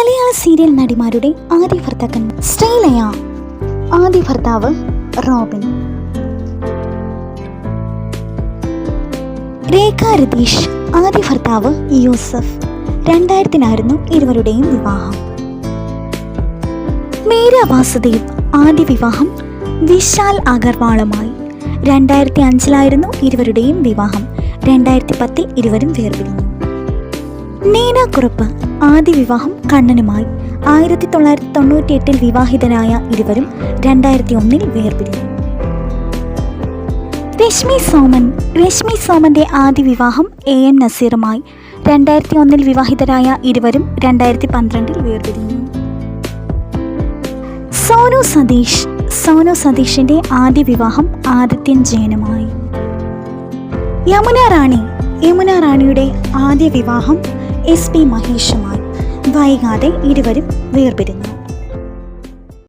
മലയാള serial നടിമാരുടെ ആദ്യ ഭർത്താക്കൻ സ്റ്റൈലയ ആദ്യ ഭർത്താവ് റോബിൻ. രേഖ രതീഷ് ആദ്യ ഭർത്താവ് യൂസഫ്. രണ്ടായിരത്തിനായിരുന്നു ഇരുവരുടെയും വിവാഹം. മീര വാസുദേവ് ആദ്യ വിവാഹം വിശാൽ അഗർവാളുമായി. രണ്ടായിരത്തി അഞ്ചിലായിരുന്നു ഇരുവരുടെയും വിവാഹം. രണ്ടായിരത്തി പത്തിൽ ഇരുവരും വേർപിരിഞ്ഞു. നീന കുറുപ്പ് ആദ്യ വിവാഹം കണ്ണനുമായി. ആയിരത്തി തൊള്ളായിരത്തി തൊണ്ണൂറ്റി എട്ടിൽ വിവാഹിതരായ ഇരുവരും രണ്ടായിരത്തി ഒന്നിൽ വേർപിരിഞ്ഞു. രശ്മി സോമൻ രശ്മി സോമന്റെ ആദ്യ വിവാഹം എ എൻ നസീറുമായി രണ്ടായിരത്തി ഒന്നിൽ വിവാഹിതരായ ഇരുവരും രണ്ടായിരത്തി പന്ത്രണ്ടിൽ വേർപിരിഞ്ഞു. സോനു സതീഷ് സോനു സതീഷിന്റെ ആദ്യ വിവാഹം ആദിത്യൻ ജയനുമായി. യമുന റാണി യമുന റാണിയുടെ ആദ്യ വിവാഹം എസ് പി മഹേഷുമായി. വൈകാതെ ഇരുവരും വേർപിരിഞ്ഞു.